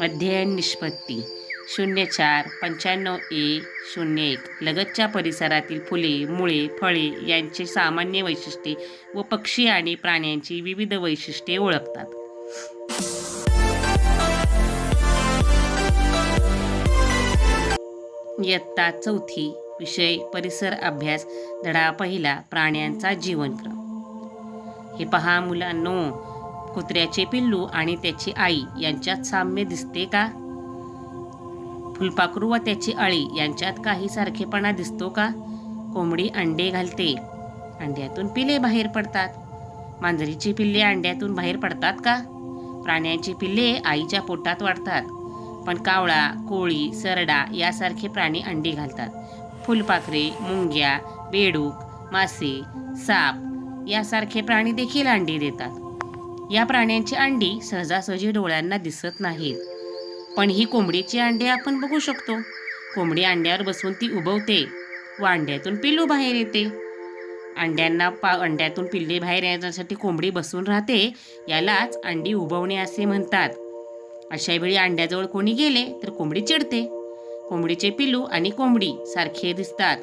अध्ययन निष्पत्ती. शून्य चार पंच्याण्णव ए शून्य एक. लगतच्या परिसरातील फुले मुळे फळे यांची सामान्य वैशिष्ट्ये व पक्षी आणि प्राण्यांची विविध वैशिष्ट्ये ओळखतात. इयत्ता चौथी विषय परिसर अभ्यास धडा पहिला प्राण्यांचा जीवनक्रम. हे पहा मुलांनो कुत्र्याचे पिल्लू आणि त्याची आई यांच्यात साम्य दिसते का? फुलपाखरू व त्याची अळी यांच्यात काही सारखेपणा दिसतो का? कोंबडी अंडे घालते. अंड्यातून पिले बाहेर पडतात. मांजरीची पिल्ले अंड्यातून बाहेर पडतात का? प्राण्यांची पिल्ले आईच्या पोटात वाढतात. पण कावळा कोळी सरडा यासारखे प्राणी अंडी घालतात. फुलपाखरे मुंग्या बेडूक मासे साप यासारखे प्राणी देखील अंडी देतात. या प्राण्यांची अंडी सहजासहजी डोळ्यांना दिसत नाहीत. पण ही कोंबडीची अंडी आपण बघू शकतो. कोंबडी अंड्यावर बसून ती उबवते व अंड्यातून पिल्लू बाहेर येते. अंड्यांना पा अंड्यातून पिल्ले बाहेर येण्यासाठी कोंबडी बसून राहते यालाच अंडी उबवणे असे म्हणतात. अशा वेळी अंड्याजवळ कोणी गेले तर कोंबडी चिडते. कोंबडीचे पिल्लू आणि कोंबडी सारखे दिसतात.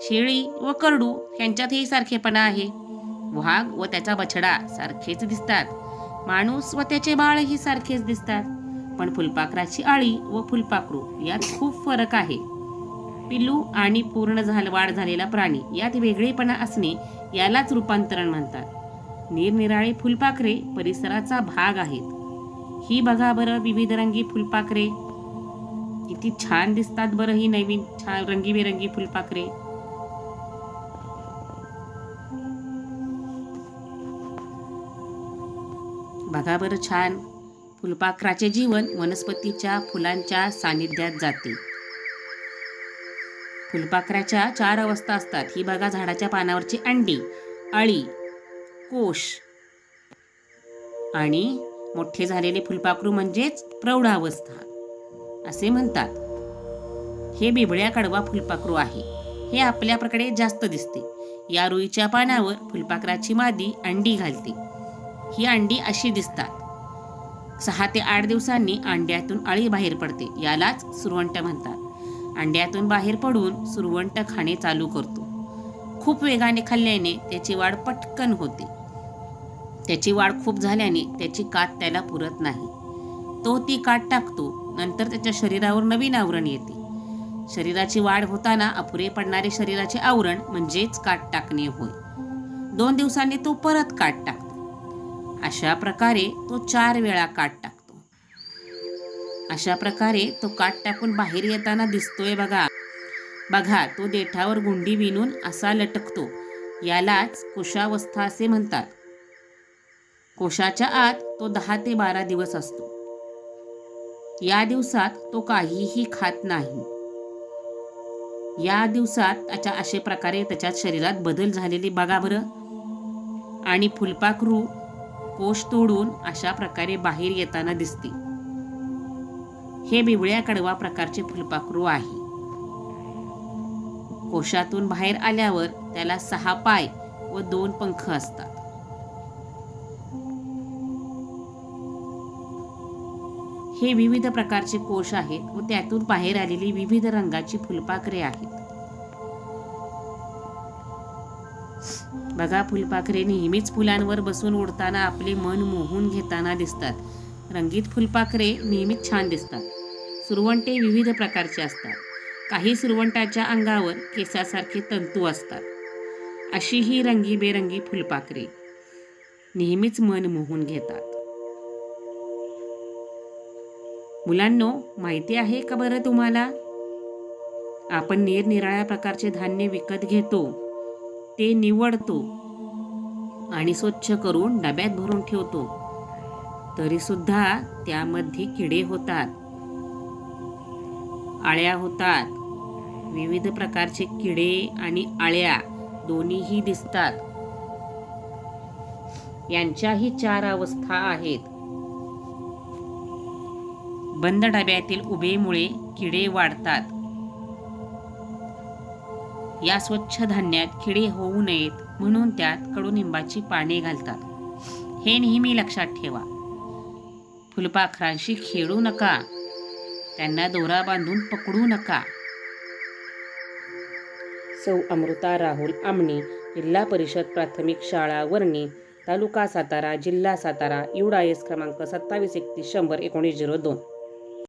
शेळी व करडू यांच्यातही सारखेपणा आहे. वाघ व त्याचा बछडा सारखेच दिसतात. माणूस व त्याचे बाळही सारखेच दिसतात. पण फुलपाखराची आळी व फुलपाखरू यात खूप फरक आहे. पिल्लू आणि पूर्ण झाल वाढ झालेला प्राणी यात वेगळेपणा असणे यालाच रूपांतरण म्हणतात. निरनिराळे फुलपाखरे परिसराचा भाग आहेत. ही बघा बरं विविध रंगी फुलपाखरे. किती छान दिसतात बरं ही नवीन छान रंगीबेरंगी फुलपाखरे. बघा बरं छान. फुलपाखराचे जीवन वनस्पतीच्या फुलांच्या सानिध्यात जाते. फुलपाखराच्या चार अवस्था असतात. ही बघा झाडाच्या पानावरची अंडी अळी कोश आणि मोठे झालेले फुलपाखरू म्हणजेच प्रौढावस्था. असे म्हणतात. हे बिबळ्या कडवा फुलपाखरू आहे. हे आपल्याकडे जास्त दिसते. या रुईच्या पानावर फुलपाखराची मादी अंडी घालते. ही अंडी अशी दिसतात. सहा ते आठ दिवसांनी अंड्यातून अळी बाहेर पडते यालाच सुरवंट म्हणतात. अंड्यातून बाहेर पडून सुरवंट खाणे चालू करतो. खूप वेगाने खाल्ल्याने त्याची वाढ पटकन होते. त्याची वाढ खूप झाल्याने त्याची कात त्याला पुरत नाही. तो ती कात टाकतो नंतर त्याच्या शरीरावर नवीन आवरण येते. शरीराची वाढ होताना अपुरे पडणारे शरीराचे आवरण म्हणजेच काट टाकणे होय. दोन दिवसांनी तो परत काट टाकतो. अशा प्रकारे तो चार वेळा काट टाकतो. अशा प्रकारे तो काट टाकून बाहेर येताना दिसतोय बघा. बघा तो देठावर गुंडी विणून असा लटकतो. यालाच कोशावस्था असे म्हणतात. कोशाच्या आत तो दहा ते बारा दिवस असतो. या दिवसात तो काहीही खात नाही. या दिवसात त्याच्या अशा प्रकारे त्याच्या शरीरात बदल झालेले बघा बरं. आणि फुलपाखरू कोश तोडून अशा प्रकारे बाहेर येताना दिसते. हे बिबळ्या कडवा प्रकारचे फुलपाखरू आहे. कोशातून बाहेर आल्यावर त्याला सहा पाय व दोन पंख असतात. हे विविध प्रकारचे कोश आहेत व त्यातून बाहेर आलेली विविध रंगाची फुलपाखरे आहेत. बघा फुलपाखरे नेहमीच फुलांवर बसून उडताना आपले मन मोहून घेताना दिसतात. रंगीत फुलपाखरे नेहमीच छान दिसतात. सुरवंटे विविध प्रकारचे असतात. काही सुरवंटाच्या अंगावर केसासारखे तंतू असतात. अशी ही रंगीबेरंगी फुलपाखरे नेहमीच मन मोहून घेतात. मुलांनो माहिती आहे का बरं तुम्हाला? आपण निरनिराळ्या प्रकारचे धान्य विकत घेतो. ते निवडतो आणि स्वच्छ करून डब्यात भरून ठेवतो. तरीसुद्धा त्यामध्ये किडे होतात. आळ्या होतात. विविध प्रकारचे किडे आणि आळ्या दोन्हीही दिसतात. यांच्याही चार अवस्था आहेत. बंद डब्यातील उभेमुळे किडे वाढतात. या स्वच्छ धान्यात खिडे होऊ नयेत म्हणून त्यात कडुनिंबाची पाने घालतात. हे नेहमी लक्षात ठेवा. फुलपाखरांशी खेळू नका. त्यांना दोरा बांधून पकडू नका. सौ अमृता राहुल आमणे जिल्हा परिषद प्राथमिक शाळा वर्णी तालुका सातारा जिल्हा सातारा युडायस क्रमांक सत्तावीस एकतीस शंभर एकोणीस झिरो दोन.